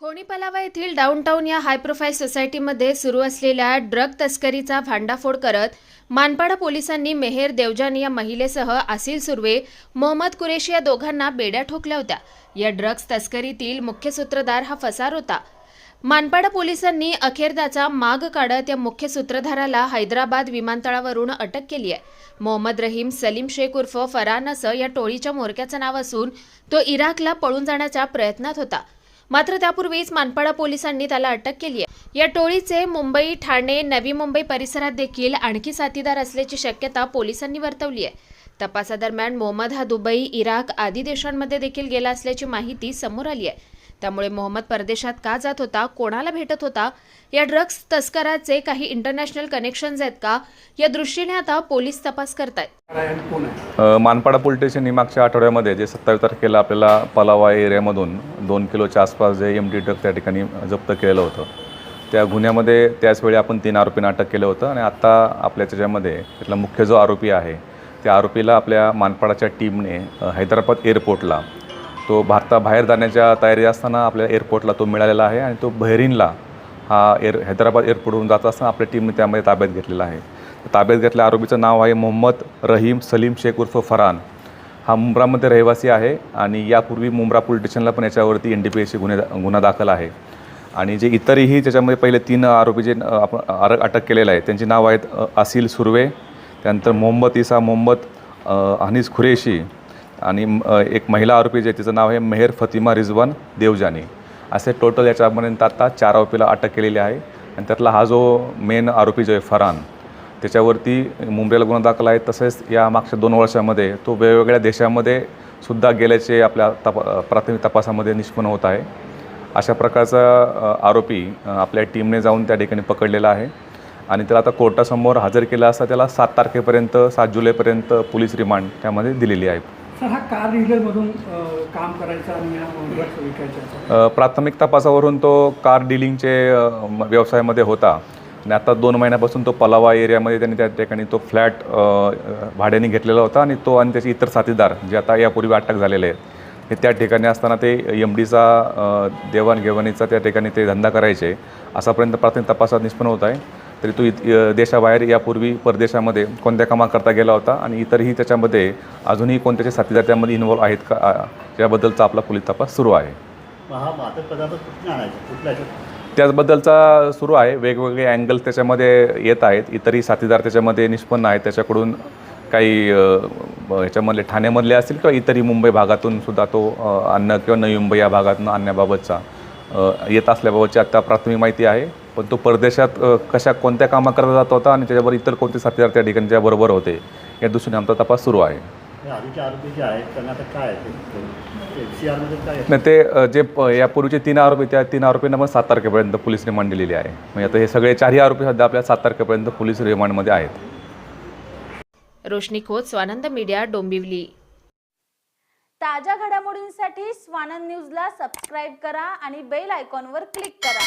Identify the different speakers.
Speaker 1: कोणीपलाव येथील डाऊनटाऊन या high profile सोसायटीमध्ये सुरू असलेल्या ड्रग तस्करीचा भांडाफोड करत मानपाडा पोलिसांनी मेहेर देवजानी या महिलेसह आसिल सुर्वे मोहम्मद कुरेशी या दोघांना बेड्या ठोकल्या होत्या. या ड्रग्ज तस्करीतील मुख्य सूत्रधार हा फसार होता. मानपाडा पोलिसांनी अखेरदाचा माग काढत या मुख्य सूत्रधाराला हैदराबाद विमानतळावरून अटक केली आहे. मोहम्मद रहीम सलीम शेख उर्फ फरान असं या टोळीच्या म्होरक्याचं नाव असून तो इराकला पळून जाण्याच्या प्रयत्नात होता. मात्र त्यापूर्वीच मानपाडा पोलिसांनी त्याला अटक केली आहे या टोळीचे मुंबई ठाणे नवी मुंबई परिसरात देखील आणखी साथीदार असल्याची शक्यता पोलिसांनी वर्तवली आहे तपासादरम्यान मोहम्मद हा दुबई इराक आदी देशांमध्ये देखील गेला असल्याची माहिती समोर आली आहे त्यामुळे मोहम्मद परदेशात का जात होता कोणाला भेटत होता या ड्रग्ज तस्कराचे काही इंटरनॅशनल कनेक्शन्स आहेत का या दृष्टीने आता पोलीस तपास करतायत.
Speaker 2: मानपाडा पोलीस स्टेशन मागच्या आठवड्यामध्ये जे सत्तावीस तारखेला आपल्याला पलावा एरियामधून दोन किलोच्या आसपास जे एम डी ड्रग त्या ठिकाणी जप्त केलेलं होतं. त्या गुन्ह्यामध्ये त्याचवेळी आपण तीन आरोपींना अटक केलं होतं आणि आत्ता आपल्या त्याच्यामध्ये त्यातला मुख्य जो आरोपी आहे त्या आरोपीला आपल्या मानपाडाच्या टीमने हैदराबाद एअरपोर्टला तो भारताबाहेर जाण्याच्या तयारी असताना आपल्या एअरपोर्टला तो मिळालेला आहे आणि तो बहरीनला हा एअर हैदराबाद एअरपोर्टवरून जात असताना आपल्या टीमने त्यामध्ये ताब्यात घेतलेला आहे. ताब्यात घेतलेल्या आरोपीचं नाव आहे मोहम्मद रहीम सलीम शेख उर्फ फरान हा मुंब्रामध्ये रहिवासी आहे आणि यापूर्वी मुंब्रा पोलीस स्टेशनला पण याच्यावरती एन डी पी एसची गुन्हे गुन्हा दाखल आहे. आणि जे इतरही त्याच्यामध्ये पहिले तीन आरोपी जे आपण आर अटक केलेलं आहे त्यांची नाव आहेत अ, आसिल सुर्वे त्यानंतर मोहम्मद इसा मोहम्मद अ, हनीस खुरेशी आणि एक महिला आरोपी जे तिचं नाव आहे मेहर फतिमा रिजवान देवजानी. असे टोटल याच्यापर्यंत आता चार आरोपीला अटक केलेली आहे. आणि त्यातला हा जो मेन आरोपी जो आहे फरान त्याच्यावरती मुंबईला गुन्हा दाखल आहे. तसेच या मागच्या दोन वर्षामध्ये तो वेगवेगळ्या देशामध्ये सुद्धा गेल्याचे आपल्या तपा प्राथमिक तपासामध्ये निष्पन्न होत आहे. अशा प्रकारचा आरोपी आपल्या टीमने जाऊन त्या ठिकाणी पकडलेला आहे. आणि त्याला आता कोर्टासमोर हजर केला असता त्याला सात तारखेपर्यंत सात जुलैपर्यंत पोलीस रिमांड त्यामध्ये दिलेली आहे.
Speaker 3: सर हा कार डीलरमधून काम करायचा आणि विकायचा
Speaker 2: प्राथमिक तपासावरून तो कार डिलिंगचे व्यवसायामध्ये होता. आणि आता दोन महिन्यापासून तो पलावा एरियामध्ये त्यांनी त्या ठिकाणी तो फ्लॅट भाड्याने घेतलेला होता आणि तो आणि त्याचे इतर साथीदार जे आता यापूर्वी अटक झालेले आहेत हे त्या ठिकाणी असताना ते एम डीचा देवाणघेवाणीचा त्या ठिकाणी ते धंदा करायचे असापर्यंत प्राथमिक तपासात निष्पन्न होत आहे. तरी तो इत देशाबाहेर यापूर्वी परदेशामध्ये कोणत्या कामाकरता गेला होता आणि इतरही त्याच्यामध्ये अजूनही कोणत्याच्या साथीदार त्यामध्ये इन्व्हॉल्व आहेत का याबद्दलचा आपला पोलीस तपास सुरू आहे. त्याचबद्दलचा सुरू आहे. वेगवेगळे अँगल्स त्याच्यामध्ये येत आहेत. इतरही साथीदार त्याच्यामध्ये निष्पन्न आहेत. त्याच्याकडून काही ह्याच्यामधले ठाण्यामधले असतील किंवा इतरही मुंबई भागातून सुद्धा तो अन्न किंवा नवी मुंबई या भागातून आणण्याबाबतचा येत असल्याबाबतची आत्ता प्राथमिक माहिती आहे. पण तो परदेशात कशा कोणत्या कामाकरता जात होता आणि त्याच्याबरोबर इतर कोणते साथीदार त्या ठिकाणी त्याबरोबर होते या दृष्टीने आमचा तपास सुरू आहे.
Speaker 4: हे आधीचे आरोपी जे आहेत त्यांना आता काय आहे? ते सी आरमध्ये काय आहे?
Speaker 2: नाही ते जे यापूर्वीचे तीन आरोपी त्या तीन आरोपींना पण सात तारखेपर्यंत पोलीस रिमांड दिलेली आहे. म्हणजे आता हे सगळे चारही आरोपी सध्या आपल्या सात तारखेपर्यंत पोलीस रिमांडमध्ये आहेत.
Speaker 1: रोशनी खोत स्वानंद मीडिया डोंबिवली.
Speaker 5: ताज्या घडामोडींसाठी स्वानंद न्यूजला सबस्क्राईब करा आणि बेल आयकॉनवर क्लिक करा.